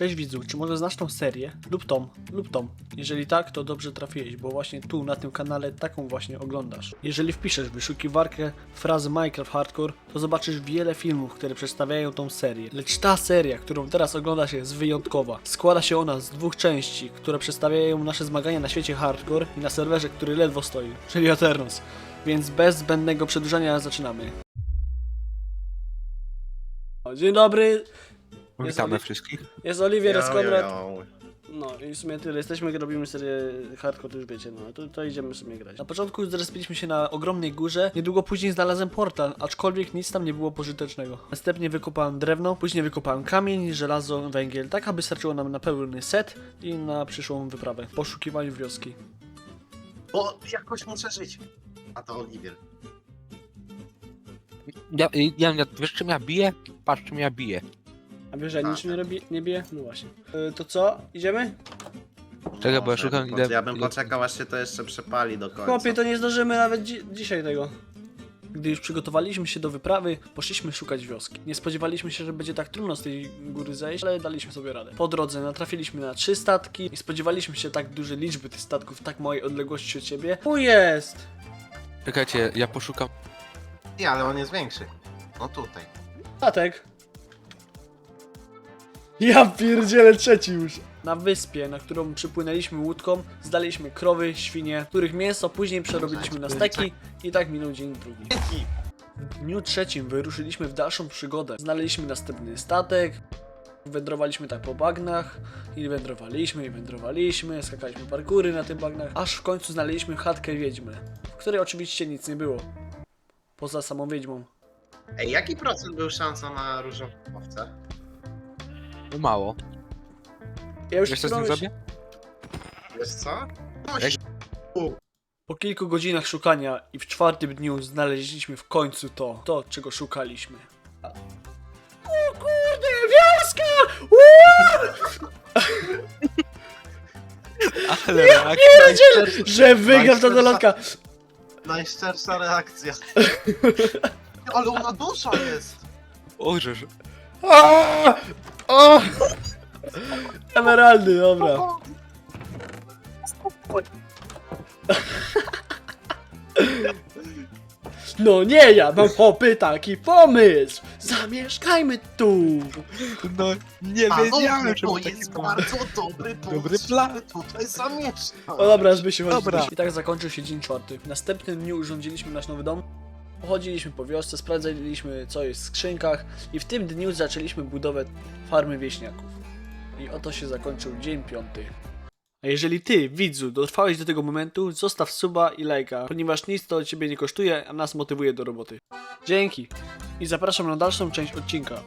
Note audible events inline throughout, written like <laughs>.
Cześć widzu, czy może znasz tą serię? Lub tą, lub tą. Jeżeli tak, to dobrze trafiłeś, bo właśnie tu, na tym kanale, taką właśnie oglądasz. Jeżeli wpiszesz w wyszukiwarkę frazy Minecraft Hardcore, to zobaczysz wiele filmów, które przedstawiają tą serię. Lecz ta seria, którą teraz oglądasz jest wyjątkowa. Składa się ona z dwóch części, które przedstawiają nasze zmagania na świecie Hardcore i na serwerze, który ledwo stoi, czyli Aternos. Więc bez zbędnego przedłużania zaczynamy. Dzień dobry, Witamy Oli- wszystkich. jest Oliwier, jest Konrad. No i w sumie tyle. Jesteśmy, robimy serię hardcore, to już wiecie, no to, to idziemy sobie grać. Na początku zrespiliśmy się na ogromnej górze, niedługo później znalazłem portal, aczkolwiek nic tam nie było pożytecznego. Następnie wykopałem drewno, później wykopałem kamień, żelazo, węgiel, tak aby starczyło nam na pełny set i na przyszłą wyprawę. Poszukiwaniu wioski. Bo jakoś muszę żyć. A to Oliwier. Ja, ja, ja, wiesz czym ja biję? Patrz czym ja biję. A wiesz, że A. nic nie robi, nie bije? No właśnie. Y, to co? Idziemy? Czekaj, bo ja Może, szukam bo ile... Ja bym ile- poczekał aż się to jeszcze przepali do końca. Chłopie, to nie zdążymy nawet dzi dzisiaj tego. Gdy już przygotowaliśmy się do wyprawy, poszliśmy szukać wioski. Nie spodziewaliśmy się, że będzie tak trudno z tej góry zejść, ale daliśmy sobie radę. Po drodze natrafiliśmy na trzy statki. Nie spodziewaliśmy się tak dużej liczby tych statków w tak małej odległości od siebie. Tu jest! Czekajcie, ja poszukam... Nie, ale on jest większy. No tutaj. Statek. Ja pierdzielę trzeci już. Na wyspie, na którą przypłynęliśmy łódką, zdaliśmy krowy, świnie, których mięso później przerobiliśmy na steki i tak minął dzień drugi. W dniu trzecim wyruszyliśmy w dalszą przygodę. Znaleźliśmy następny statek, wędrowaliśmy tak po bagnach i wędrowaliśmy i wędrowaliśmy, skakaliśmy parkury na tych bagnach, aż w końcu znaleźliśmy chatkę wiedźmy, w której oczywiście nic nie było. Poza samą wiedźmą. Ej, jaki procent był szansa na różową owcę? No mało. Ja już Wiesz co z tym którąś- zrobię? Wiesz co? Jak- u, Po kilku godzinach szukania i w czwartym dniu znaleźliśmy w końcu to, to czego szukaliśmy. O kurde, wioska! Uuu! <laughs> Ale jak... Pierdziel, że wygram ta dolotka. Najszczersza reakcja. <laughs> Ale ona dusza jest! Orzesz. A! O! Emeraldy, dobra. No nie ja, mam chłopy taki pomysł. Zamieszkajmy tu. No, nie wiedziałem, że to taki jest plan. bardzo dobry pomysł. Dobry plan. Tutaj zamieszkać. O dobra, żeby się Dobra. chodzić. I tak zakończył się dzień czwarty. W następnym dniu urządziliśmy nasz nowy dom. Pochodziliśmy po wiosce, sprawdzaliśmy co jest w skrzynkach i w tym dniu zaczęliśmy budowę farmy wieśniaków. I oto się zakończył dzień piąty. A jeżeli ty, widzu, dotrwałeś do tego momentu, zostaw suba i lajka, ponieważ nic to ciebie nie kosztuje, a nas motywuje do roboty. Dzięki! I zapraszam na dalszą część odcinka.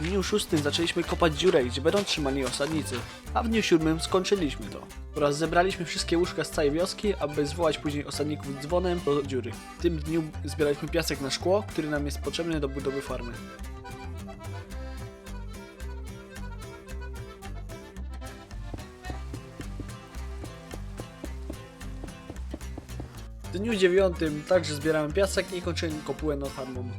W dniu szóstym zaczęliśmy kopać dziurę, gdzie będą trzymani osadnicy, a w dniu siódmym skończyliśmy to. Oraz zebraliśmy wszystkie łóżka z całej wioski, aby zwołać później osadników dzwonem do dziury. W tym dniu zbieraliśmy piasek na szkło, który nam jest potrzebny do budowy farmy. W dniu dziewiątym także zbierałem piasek i kończyłem kopułę nad farmą.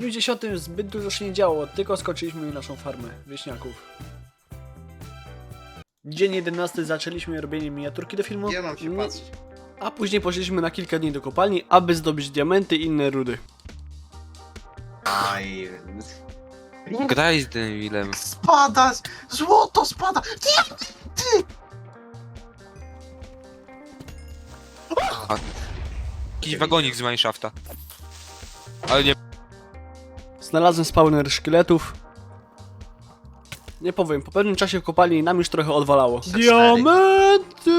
W dniu dziesiątym zbyt dużo się nie działo, tylko skończyliśmy naszą farmę wieśniaków. Dzień 11 zaczęliśmy robienie miniaturki do filmu, Gdzie mam się Nie- patrzeć? a później poszliśmy na kilka dni do kopalni, aby zdobyć diamenty i inne rudy. Aj. Graj z Devilem. Spada! Złoto spada! Ty! Ty! Jakiś wagonik z Mineshafta. Ale nie... Znalazłem spawner szkieletów. Nie powiem, po pewnym czasie w kopalni nam już trochę odwalało. Cztery. Diamenty!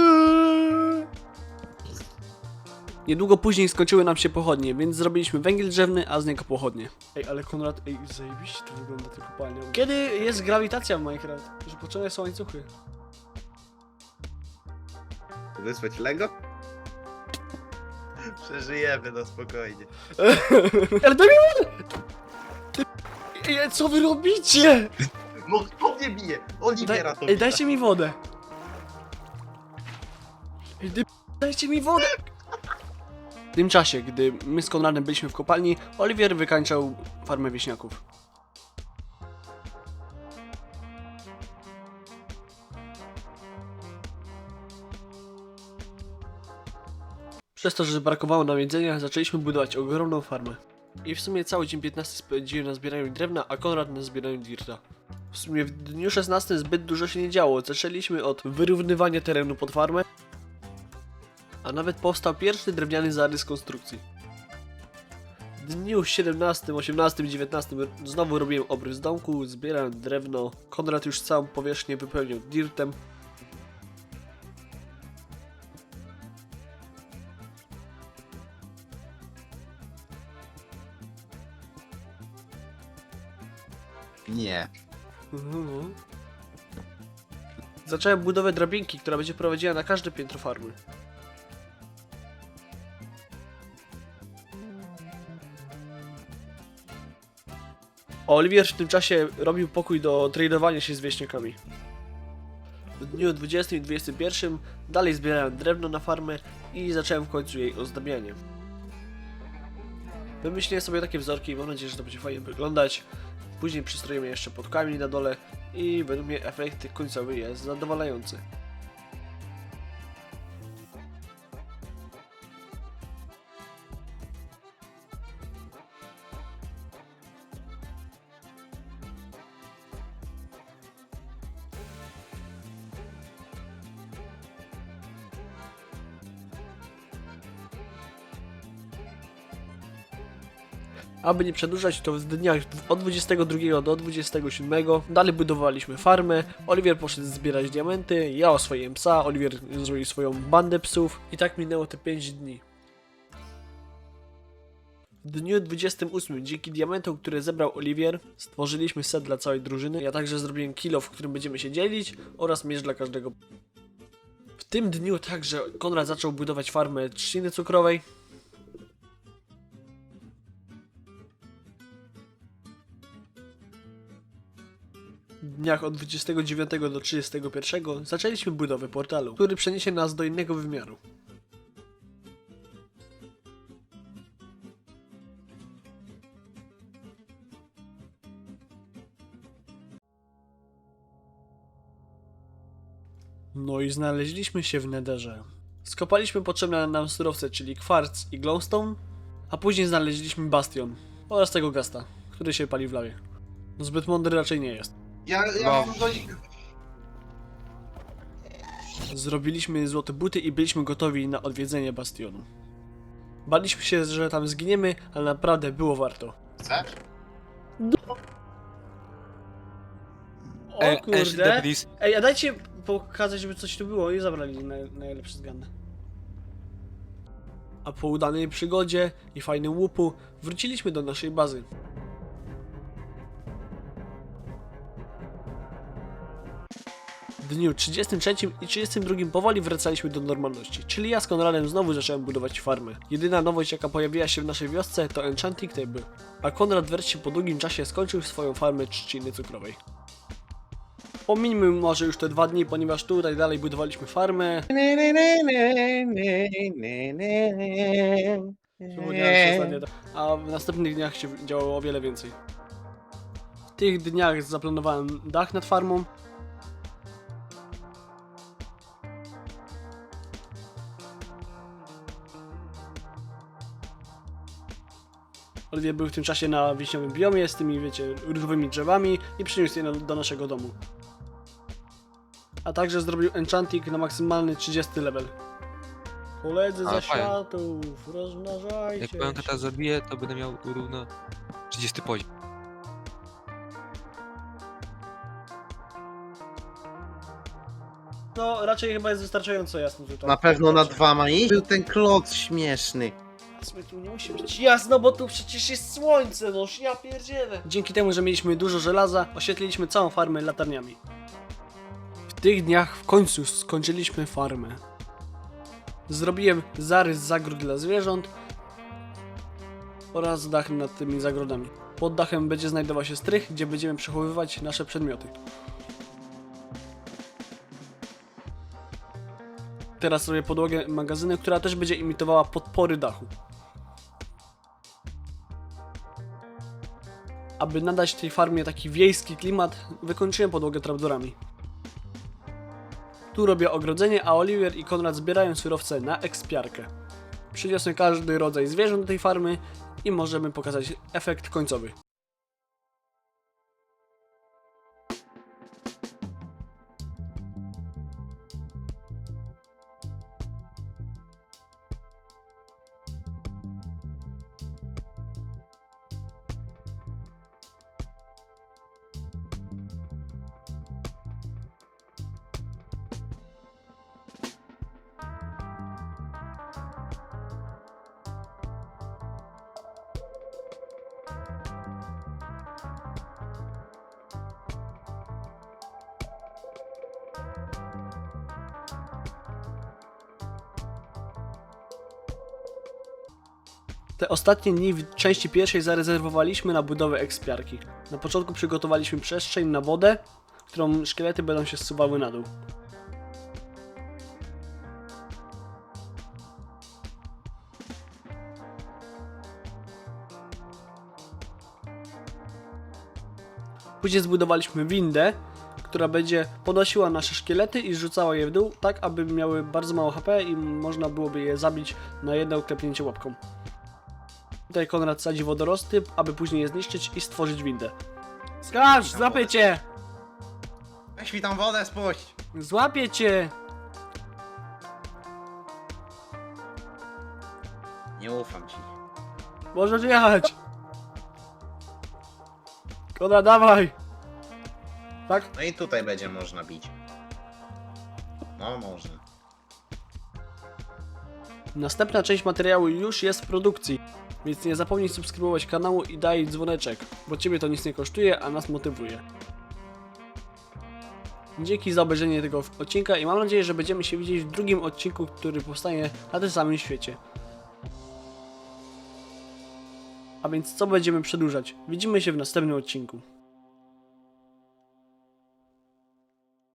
Niedługo później skończyły nam się pochodnie, więc zrobiliśmy węgiel drzewny, a z niego pochodnie. Ej, ale Konrad, ej, zajebiście to wygląda ta kopalnia. Kiedy jest grawitacja w Minecraft? Że potrzebne są łańcuchy. Wysłać Lego? Przeżyjemy, no spokojnie. Ale wodę! Ty bije, co wy robicie? No kto mnie bije? Daj, Oliwiera to ej, dajcie mi wodę. Ej, Dajcie mi wodę. W tym czasie, gdy my z Konradem byliśmy w kopalni, Oliwier wykańczał farmę wieśniaków. Przez to, że brakowało nam jedzenia, zaczęliśmy budować ogromną farmę. I w sumie cały dzień 15 spędziłem na zbieraniu drewna, a Konrad na zbieraniu dirta. W sumie w dniu 16 zbyt dużo się nie działo. Zaczęliśmy od wyrównywania terenu pod farmę, a nawet powstał pierwszy drewniany zarys konstrukcji. W dniu 17, 18, 19 znowu robiłem obrys domku, zbierałem drewno. Konrad już całą powierzchnię wypełnił dirtem. Mhm. Zacząłem budowę drabinki, która będzie prowadziła na każde piętro farmy. Oliwier w tym czasie robił pokój do tradowania się z wieśniakami. W dniu 20 i 21 dalej zbierałem drewno na farmę i zacząłem w końcu jej ozdabianie. Wymyśliłem sobie takie wzorki i mam nadzieję, że to będzie fajnie wyglądać. Później przystroimy jeszcze pod kamień na dole i według mnie efekt końcowy jest zadowalający. Aby nie przedłużać, to w dniach od 22 do 27 dalej budowaliśmy farmę. Oliwier poszedł zbierać diamenty, ja oswoiłem psa, Oliwier zrobił swoją bandę psów i tak minęło te 5 dni. W dniu 28 dzięki diamentom, które zebrał Oliwier, stworzyliśmy set dla całej drużyny. Ja także zrobiłem kilo, w którym będziemy się dzielić oraz miecz dla każdego. W tym dniu także Konrad zaczął budować farmę trzciny cukrowej. Dniach od 29 do 31 zaczęliśmy budowę portalu, który przeniesie nas do innego wymiaru. No i znaleźliśmy się w Netherze. Skopaliśmy potrzebne nam surowce, czyli kwarc i glowstone, a później znaleźliśmy bastion oraz tego gasta, który się pali w lawie. No zbyt mądry raczej nie jest. Ja, ja No. mam do... Zrobiliśmy złote buty i byliśmy gotowi na odwiedzenie bastionu. Baliśmy się, że tam zginiemy, ale naprawdę było warto. Chcesz? O E, kurde! Ej, a dajcie pokazać, żeby coś tu było i zabrali naj, najlepsze zgany. A po udanej przygodzie i fajnym łupu wróciliśmy do naszej bazy. Dniu 33 i 32 powoli wracaliśmy do normalności, czyli ja z Konradem znowu zacząłem budować farmę. Jedyna nowość jaka pojawiła się w naszej wiosce to Enchanting Table, a Konrad wreszcie po długim czasie skończył swoją farmę trzciny cukrowej. Pomińmy może już te dwa dni, ponieważ tutaj dalej budowaliśmy farmę. A w następnych dniach się działo o wiele więcej. W tych dniach zaplanowałem dach nad farmą. Oliwier był w tym czasie na wiśniowym biomie z tymi, wiecie, różowymi drzewami i przyniósł je na, do naszego domu. A także zrobił enchanting na maksymalny 30 level. Koledzy Ale fajnie. światów, rozmnażajcie Jak powiem się. teraz zabiję, to będę miał równo 30 poziom. No, raczej chyba jest wystarczająco jasno tutaj. Na pewno na dwa ma iść? Był ten kloc śmieszny. My tu nie musi być jasno, bo tu przecież jest słońce, no ja pierdzielę. Dzięki temu, że mieliśmy dużo żelaza, oświetliliśmy całą farmę latarniami. W tych dniach w końcu skończyliśmy farmę. Zrobiłem zarys zagród dla zwierząt oraz dach nad tymi zagrodami. Pod dachem będzie znajdował się strych, gdzie będziemy przechowywać nasze przedmioty. Teraz zrobię podłogę magazynu, która też będzie imitowała podpory dachu. Aby nadać tej farmie taki wiejski klimat, wykończyłem podłogę trapdorami. Tu robię ogrodzenie, a Oliver i Konrad zbierają surowce na ekspiarkę. Przyniosłem każdy rodzaj zwierząt do tej farmy i możemy pokazać efekt końcowy. Te ostatnie dni w części pierwszej zarezerwowaliśmy na budowę ekspiarki. Na początku przygotowaliśmy przestrzeń na wodę, którą szkielety będą się zsuwały na dół. Później zbudowaliśmy windę, która będzie podnosiła nasze szkielety i rzucała je w dół, tak aby miały bardzo mało HP i można byłoby je zabić na jedno klepnięcie łapką. Tutaj Konrad sadzi wodorosty, aby później je zniszczyć i stworzyć windę. Skacz, złapię cię! Weź mi tam wodę spuść! Złapię cię! Nie ufam ci. Możesz jechać! Konrad, dawaj! Tak? No i tutaj będzie można bić. No można. Następna część materiału już jest w produkcji, więc nie zapomnij subskrybować kanału i daj dzwoneczek, bo Ciebie to nic nie kosztuje, a nas motywuje. Dzięki za obejrzenie tego odcinka i mam nadzieję, że będziemy się widzieć w drugim odcinku, który powstanie na tym samym świecie. A więc co będziemy przedłużać? Widzimy się w następnym odcinku.